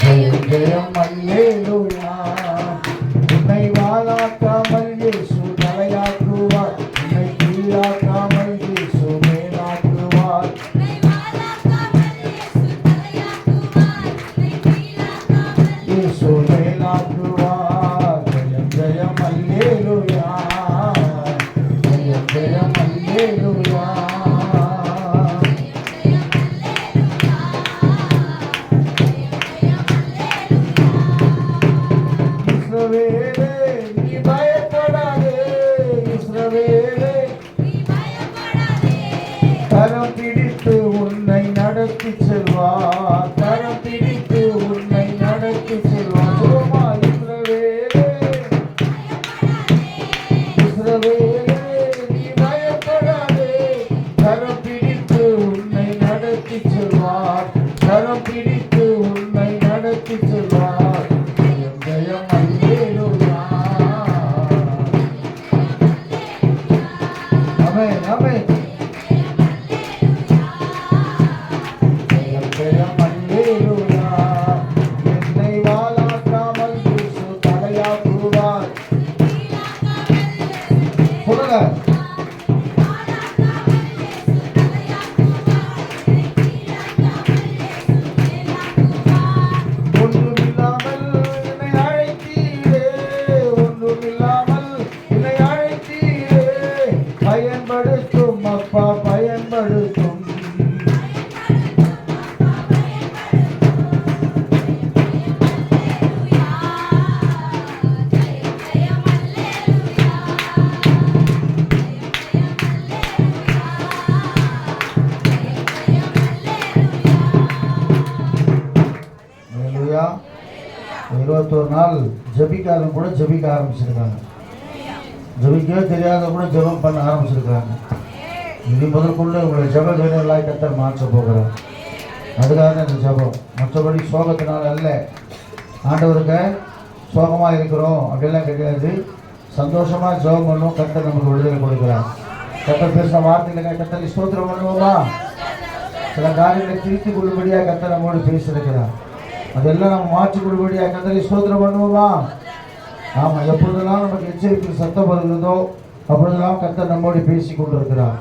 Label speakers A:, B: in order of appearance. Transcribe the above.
A: ஜெயம் ஜெயம் அல்லேலூயா உன்னை வாழாக்காமல் இயேசு தலையாக்குவார் உன்னை கீழாக்காமல் இயேசு மேலாக்குவார் இயேசு கரம் பிடித்து உன்னை நடத்தி செல்வார் கரம் பிடித்து உன்னை நடத்தி செல்வார் சுகமா இஸ்ரவேலே. இஸ்ரவேலே நீ பயப்படாதே. கரம் பிடித்து உன்னை நடத்தி செல்வார் கரம் பிடித்து உன்னை நடத்தி செல்வார் ஜெயம் ஜெயம் பயன்படுத்தும் அப்பா பயன்படுத்தும் ஹalleluya இருபத்தோரு நாள் ஜபிக்காரங்க கூட ஜபிக்க ஆரம்பிச்சிருக்காங்க ஜபிக்கவே தெரியாத கூட ஜெபம் பண்ண ஆரம்பிச்சிருக்கிறாங்க. இனி முதற்கொண்டு உங்களை ஜப ஜனங்களாய் மாற்ற போகிறார் அதுக்காக தான் இந்த ஜபம். மற்றபடி சோகத்தினால் அல்ல. ஆண்டவருக்கு சோகமாக இருக்கிறோம் அப்படிலாம் கிடையாது. சந்தோஷமாக ஜெபம் பண்ணுவோம். கத்தர் நமக்கு விடுதலை கொடுக்குறார். கட்ட பேசின வார்த்தைகளை கத்தர் ஸ்தோத்திரம் பண்ணுவோமா? சில காரியங்களை திருத்தி கொள்ளும்படியாக கத்தை நம்மோடு பேசியிருக்கிறார். அதெல்லாம் நம்ம மாற்றி கொள்ளும்படியாக கத்தனை ஸ்தோத்திரம் பண்ணுவோமா? ஆமாம் எப்பொழுதெல்லாம் நமக்கு எச்சரிக்கை சத்தம் வருகிறதோ அப்பொழுதெல்லாம் கத்த நம்மோடு பேசி கொண்டிருக்கிறார்.